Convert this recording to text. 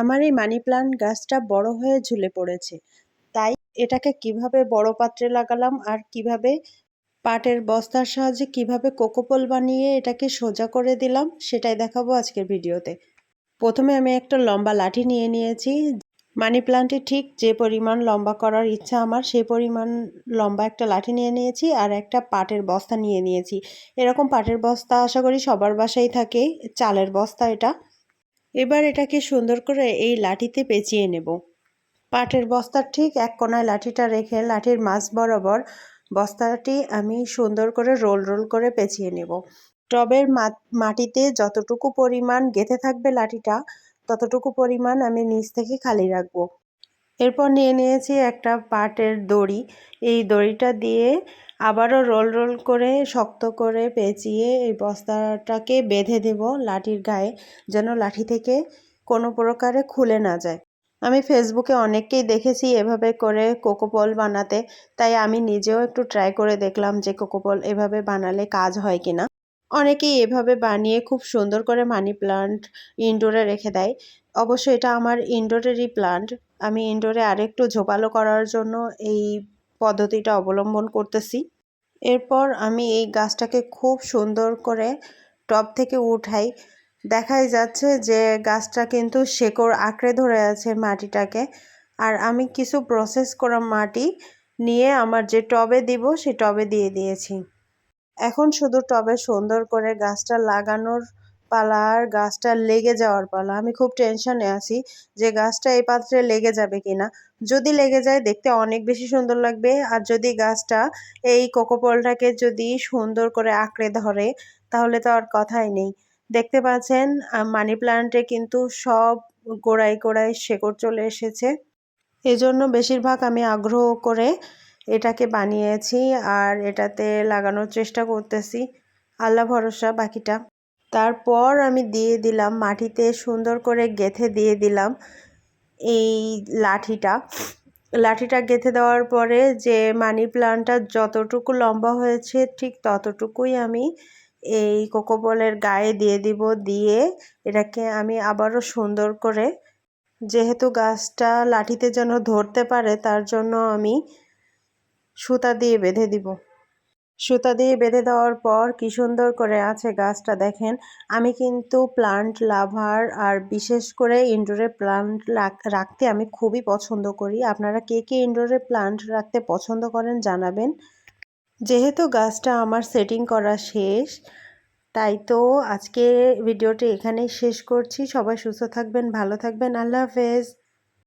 আমার এই money plant গাছটা বড় হয়ে ঝুলে পড়েছে। তাই এটাকে কীভাবে বড় পাত্রে লাগালাম আর কীভাবে পাটের বস্তার সাহায্যে কীভাবে কোকোপল বানিয়ে এটাকে সোজা করে দিলাম, সেটাই দেখাবো আজকের ভিডিওতে। প্রথমে আমি একটা লম্বা লাঠি নিয়ে নিয়েছি। মানি প্লান্টে ঠিক যে পরিমাণ লম্বা করার ইচ্ছা আমার, সেই পরিমাণ লম্বা একটা লাঠি নিয়ে নিয়েছি আর একটা পাটের বস্তা নিয়ে নিয়েছি। এরকম পাটের বস্তা আশা করি সবার বাসায় থাকে, চালের বস্তা এটা। এবার এটাকে সুন্দর করে এই লাঠিতে পেঁচিয়ে নেব। পাটের বস্তার ঠিক এক কোনায় লাঠিটা রেখে লাঠির মাছ বরাবর বস্তাটি আমি সুন্দর করে রোল রোল করে পেঁচিয়ে নেব। টবের মাটিতে যতটুকু পরিমাণ গেঁথে থাকবে লাঠিটা, ততটুকু পরিমাণ আমি নিচ থেকে খালি রাখব। এরপর নিয়ে নিয়েছি একটা পাটের দড়ি। এই দড়িটা দিয়ে আবারও রোল রোল করে, শক্ত করে পেঁচিয়ে এই বস্তাটাকে বেঁধে দেব লাঠির গায়ে, যেন লাঠি থেকে কোনো প্রকারে খুলে না যায়। আমি ফেসবুকে অনেককেই দেখেছি এভাবে করে কোকোপল বানাতে, তাই আমি নিজেও একটু ট্রাই করে দেখলাম যে কোকোপল এভাবে বানালে কাজ হয় কিনা। অনেকেই এভাবে বানিয়ে খুব সুন্দর করে মানি প্লান্ট ইনডোরে রেখে দেয়। অবশ্য এটা আমার ইনডোরেরই প্লান্ট আমি ইনডোরে আরেকটু ঝোপালো করার জন্য এই পদ্ধতিটা অবলম্বন করতেছি। এরপর আমি এই গাছটাকে খুব সুন্দর করে টব থেকে উঠাই। দেখাই যাচ্ছে যে গাছটা কিন্তু শেকড় আঁকড়ে ধরে আছে মাটিটাকে। আর আমি কিছু প্রসেস করা মাটি নিয়ে আমার যে টবে দিব, সে টবে দিয়ে দিয়েছি। এখন শুধু টবে সুন্দর করে গাছটা লাগানোর পালা আর গাছটা লেগে যাওয়ার পালা। আমি খুব টেনশনে আছি যে গাছটা এই পাত্রে লেগে যাবে কিনা। যদি লেগে যায়, দেখতে অনেক বেশি সুন্দর লাগবে। আর যদি গাছটা এই কোকোপলটাকে যদি সুন্দর করে আঁকড়ে ধরে, তাহলে তো আর কথাই নেই। দেখতে পাচ্ছেন মানি প্লান্টে কিন্তু সব গোড়ায় গোড়ায় শেকড় চলে এসেছে। এজন্য বেশিরভাগ আমি আগ্রহ করে এটাকে বানিয়েছি আর এটাতে লাগানোর চেষ্টা করতেছি। আল্লাহ ভরসা, বাকিটা। তারপর আমি দিয়ে দিলাম মাটিতে সুন্দর করে গেথে দিয়ে দিলাম এই লাঠিটা। লাঠিটা গেঁথে দেওয়ার পরে যে মানি প্লান্টটা যতটুকু লম্বা হয়েছে ঠিক ততটুকুই আমি এই কোকোবলের গায়ে দিয়ে দিব, দিয়ে এটাকে আমি আবারও সুন্দর করে যেহেতু গাছটা লাঠিতে যেন ধরতে পারে তার জন্য আমি সুতা দিয়ে বেঁধে দিব। সুতা দিয়ে বেঁধে দেওয়ার পর কি সুন্দর করে আছে গাছটা দেখেন। আমি কিন্তু প্লান্ট লাভার আর বিশেষ করে ইনডোরে প্লান্ট রাখতে আমি খুবই পছন্দ করি। আপনারা কে কে ইনডোরে প্লান্ট রাখতে পছন্দ করেন জানাবেন। যেহেতু গাছটা আমার সেটিং করা শেষ, তাই তো আজকে ভিডিওটি এখানেই শেষ করছি। সবাই সুস্থ থাকবেন, ভালো থাকবেন। আল্লাহ হাফেজ।